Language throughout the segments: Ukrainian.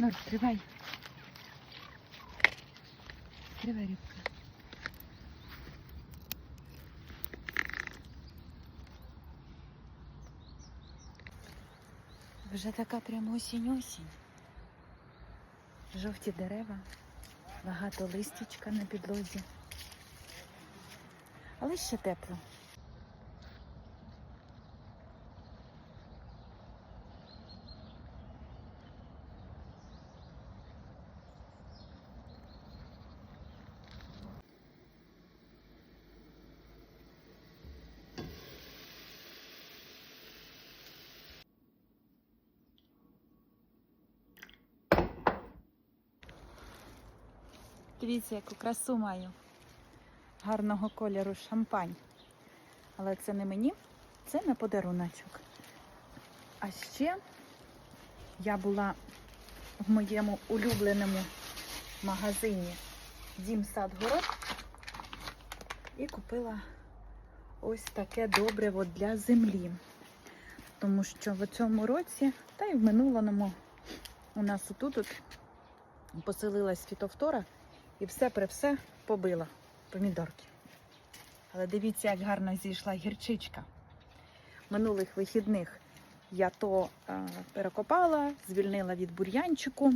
Нор, тривай. Тривай, рибка. Вже така прямо осінь-осінь. Жовті дерева, багато листячка на підлозі. Але ще тепло. Дивіться, яку красу маю. Гарного кольору шампань. Але це не мені, це на подаруночок. А ще я була в моєму улюбленому магазині Дім сад город і купила ось таке добриво для землі. Тому що в цьому році, та й в минулому у нас отут от поселилась фітофтора і все при все побила помідорки. Але дивіться, як гарно зійшла гірчичка. Минулих вихідних я то е, перекопала, звільнила від бур'янчику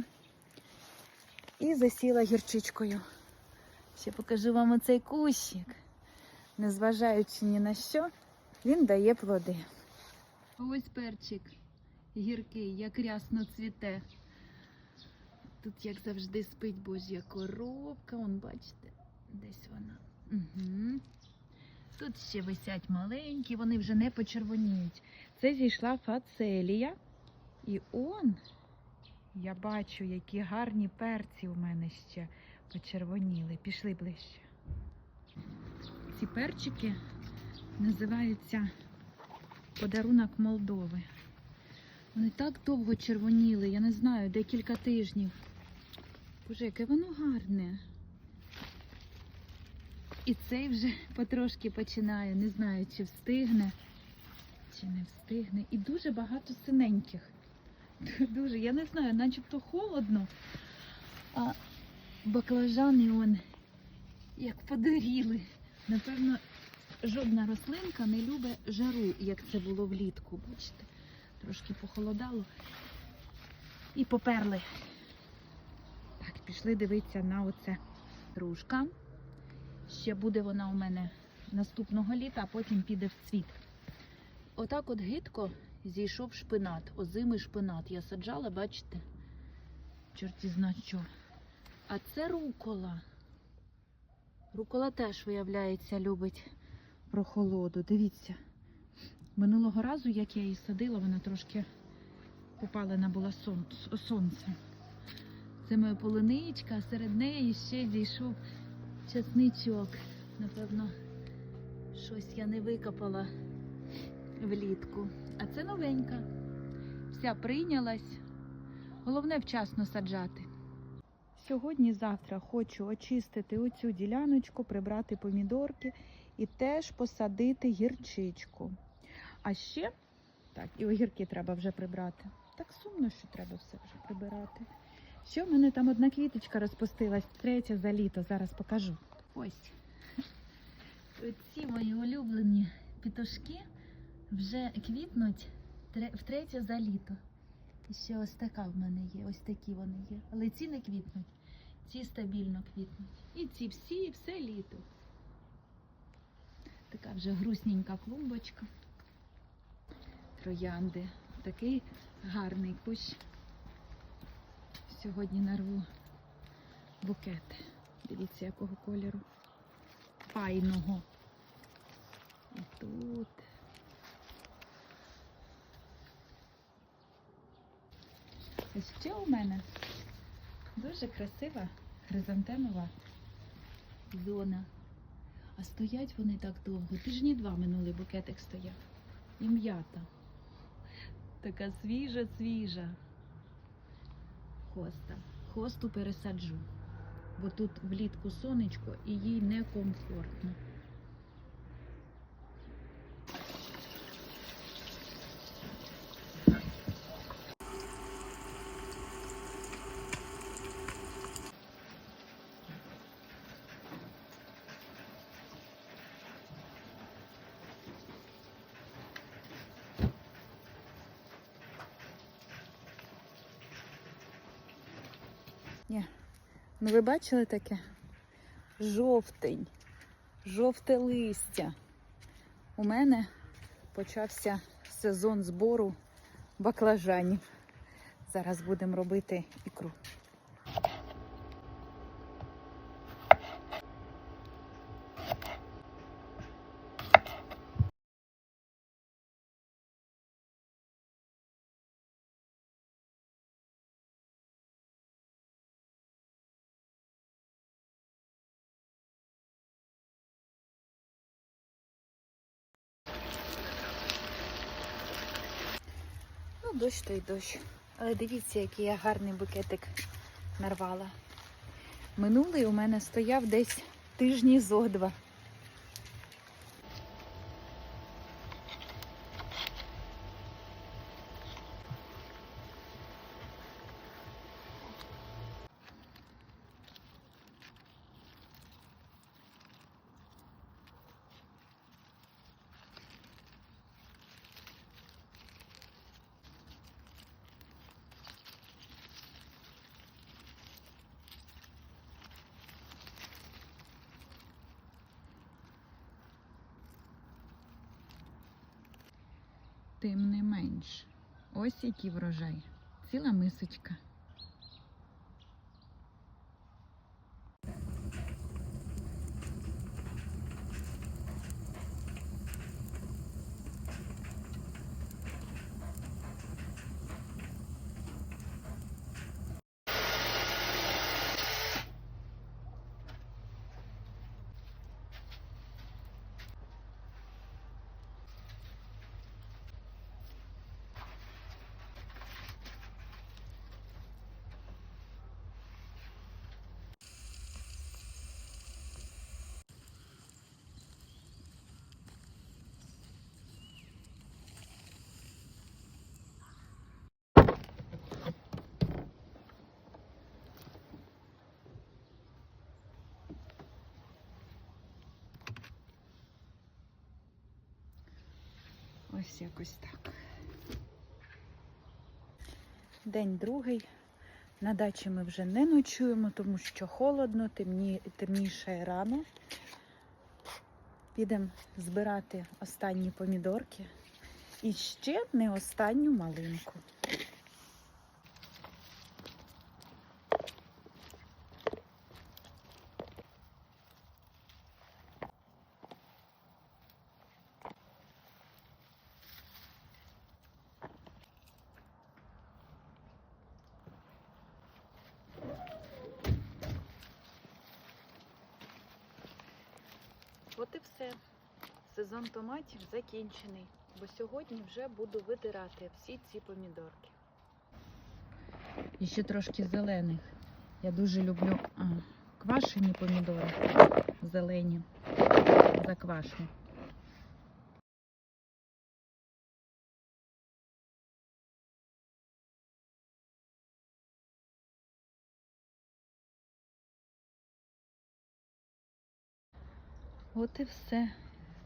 і засіла гірчичкою. Ще покажу вам оцей кущик. Незважаючи ні на що, він дає плоди. Ось перчик гіркий, як рясно цвіте. Тут, як завжди, спить божя коробка. Вон, бачите, десь вона. Угу. Тут ще висять маленькі, вони вже не почервоніють. Це зійшла фацелія. І он, я бачу, які гарні перці у мене ще почервоніли. Пішли ближче. Ці перчики називаються подарунок Молдови. Вони так довго червоніли, я не знаю, декілька тижнів. Боже, яке воно гарне. І цей вже потрошки починає, не знаю, чи встигне, чи не встигне. І дуже багато синеньких. Дуже, я не знаю, начебто холодно, а баклажани он як подоріли. Напевно, жодна рослинка не любить жару, як це було влітку, бачите. Трошки похолодало. І поперли. Так, пішли дивитися на оце ружка. Ще буде вона у мене наступного літа, а потім піде в цвіт. Отак от гидко зійшов шпинат, озимий шпинат. Я саджала, бачите? Чорті зна що. А це рукола. Рукола теж, виявляється, любить прохолоду. Дивіться. Минулого разу, як я її садила, вона трошки попалена була сон- сонцем. Це моя полуничка, а серед неї ще зійшов часничок. Напевно, щось я не викопала влітку. А це новенька. Вся прийнялась. Головне вчасно саджати. Сьогодні-завтра хочу очистити оцю діляночку, прибрати помідорки і теж посадити гірчичку. А ще, так, і огірки треба вже прибрати. Так сумно, що треба все вже прибирати. Ще в мене там одна квіточка розпустилась, третя за літо. Зараз покажу. Ось. Ці мої улюблені пітушки вже квітнуть втретє за літо. І ще ось така в мене є, ось такі вони є. Але ці не квітнуть, ці стабільно квітнуть. І ці всі, і все літо. Така вже грустненька клумбочка. Троянди. Такий гарний кущ. Сьогодні нарву букет. Дивіться, якого кольору. Файного. І тут. А ще у мене дуже красива хризантемова зона. А стоять вони так довго. Тижні два минулий букетик стояв. І м'ята. Така свіжа, свіжа. Хоста. Хосту пересаджу. Бо тут влітку сонечко і їй некомфортно. Ну ви бачили таке? Жовтень, жовте листя. У мене почався сезон збору баклажанів. Зараз будемо робити ікру. Дощ то й дощ. Але дивіться, який я гарний букетик нарвала. Минулий у мене стояв десь тижні зо два. Тим не менш, ось який врожай. Ціла мисочка. Ось якось так. День другий. На дачі ми вже не ночуємо, тому що холодно, темні, темніше рано. Підемо збирати останні помідорки і ще не останню малинку. От і все. Сезон томатів закінчений, бо сьогодні вже буду видирати всі ці помідорки. І ще трошки зелених. Я дуже люблю а, квашені помідори, зелені, заквашені. От і все.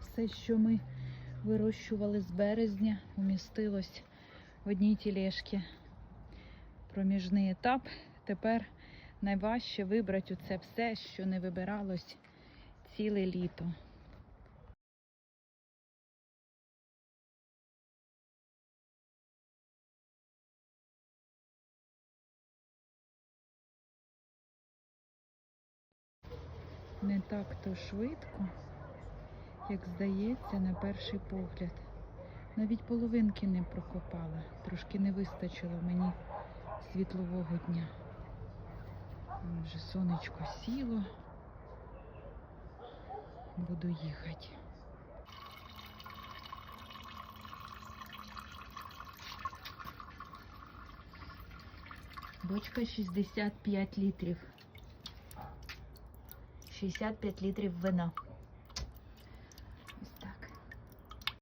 Все, що ми вирощували з березня, умістилось в одній тілешці. Проміжний етап. Тепер найважче вибрати це все, що не вибиралось ціле літо. Не так то швидко, як здається, на перший погляд. Навіть половинки не прокопала, трошки не вистачило мені світлового дня. Вже сонечко сіло. Буду їхати. Бочка 65 літрів. 65 літрів вина.